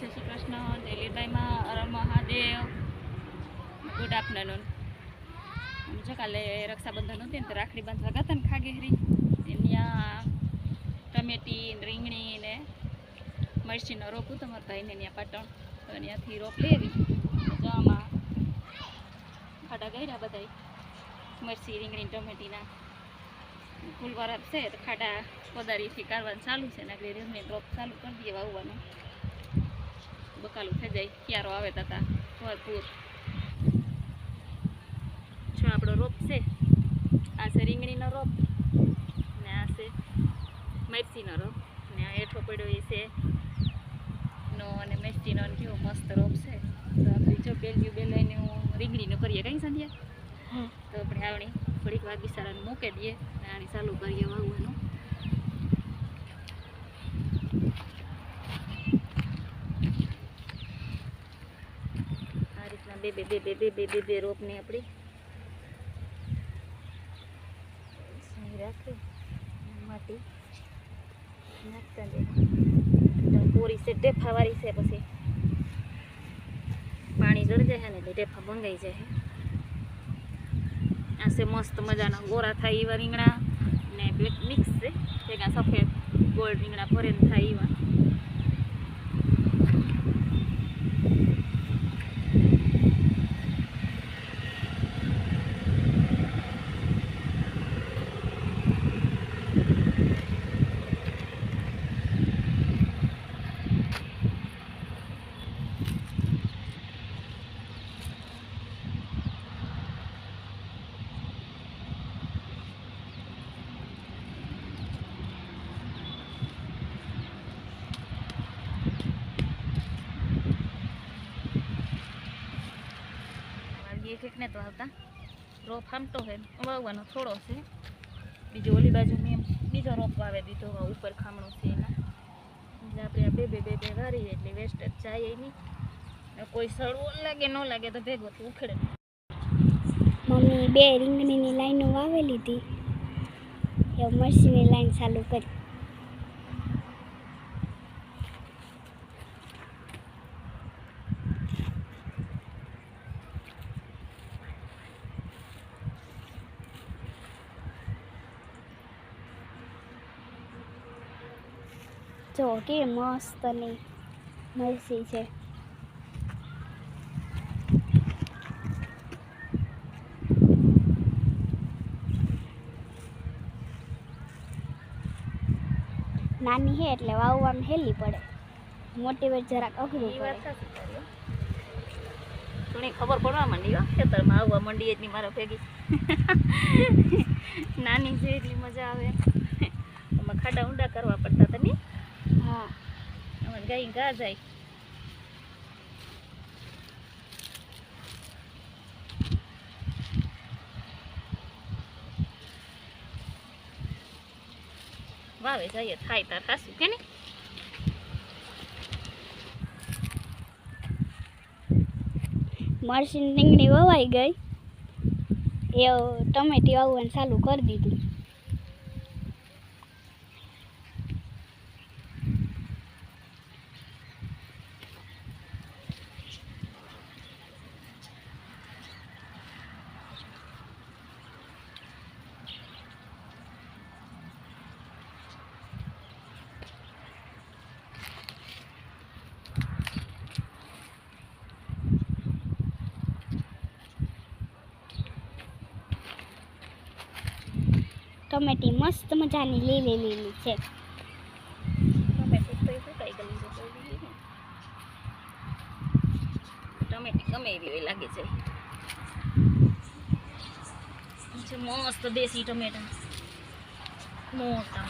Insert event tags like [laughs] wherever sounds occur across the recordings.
જય શ્રી કૃષ્ણ, દિલીપભાઈમાં અર મહાદેવ. ગુડ આફ્ટરનૂન જો કાલે રક્ષાબંધન હતી ને, તો રાખડી બાંધવા ગયા હતા ને ખાગેહરી. ત્યાં ટમેટી રીંગણી ને મરચીનો રોપ હતો મારા ભાઈને ત્યાં પાટણ. તો ત્યાંથી રોપ લેવી જવામાં આમાં ખાડા ગયા બધાય. મરચી, રીંગણી, ટમેટીના. ફૂલ વરસ છે, તો ખાડા કોદારીથી કાઢવાનું ચાલુ છે, ને એટલે રીંગણી રોપ ચાલુ કરી દઈએ વાવવાનું. બકાલું થઈ જાય ક્યારો આવે તા ભરપૂર. જો આપણો રોપ છે આ છે રીંગણીનો રોપ ને આ છે મરચીનો રોપ ને આ હેઠો પડ્યો એ છે નો અને મેસ્ટીનો ને કેવો મસ્ત રોપ છે. તો આપણે જો બેલ્યું બેલાઈને હું રીંગણીનું કરીએ કઈ સંધ્યા? તો આપણે આવણી થોડીક વાર બિસારાને મૂકી દઈએ અને આની ચાલુ કરીએ વાવવાનું मस्त मज़ा ना गोरा थे ये मिक्स सफ़ेद गोल रिंगणा पर था ને તો આવતા. રોપ ફામતો હોય વાવવાનો થોડો છે. બીજો ઓલી બાજુ મેં બીજો રોપ વાવે દીધો ઉપર ખામણો છે એના એટલે આપણે આ બે બે બે બે વારીએ, એટલે વેસ્ટ જ જાય નહીં કોઈ સડવું લાગે, ન લાગે તો ભેગો તો ઉખડે. મમ્મી બે રીંગણીની લાઈનો વાવેલી હતી. એ મરસીની લાઈન ચાલુ કરી. જો કે મસ્ત ને મરસી છે. નાની હે એટલે વાવવામાં હેલી પડે. મોટી વેટ જરાક અઘરું પડે. થોડી ખબર પડવા માંડી ખેતરમાં આવવા માંડી એટલી મારા ભેગી. [laughs] નાની છે એટલી મજા આવે. [laughs] આમાં ખાડા ઊંડા કરવા પડતા ને હા આમાં ગાય ગા જાય વાવે જઈએ થાય તાર ખાસું કે નહીં મરસીની રીંગણી વવાઈ ગઈ. એ ટમેટી વાવવાનું ચાલુ કરી દીધું. ટમેટી મસ્ત મજાની લીલી લીલી છે. ટમેટી ગમે એવી લાગે છે. મસ્ત દેશી ટમેટા. મોટા.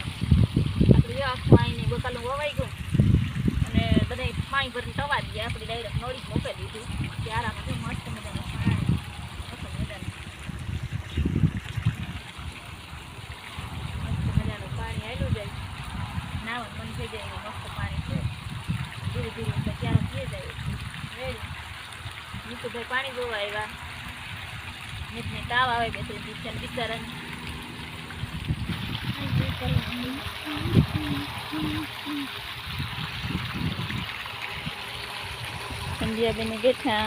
આપણે આઈને બકાલું વવાઈ ગયું. અને બધા પાણી ભરીને તવા દઈએ આપણે ડાયરેક્ટ નળી મોકલી દીધું. ત્યારે આપણે મસ્ત મજાનું નીતુભાઈ પાણી જોવા આવ્યા. નીતને તાવ આવે બે ત્રણ દિવસ છે બિચારાને. સંધ્યાબેને બેઠા.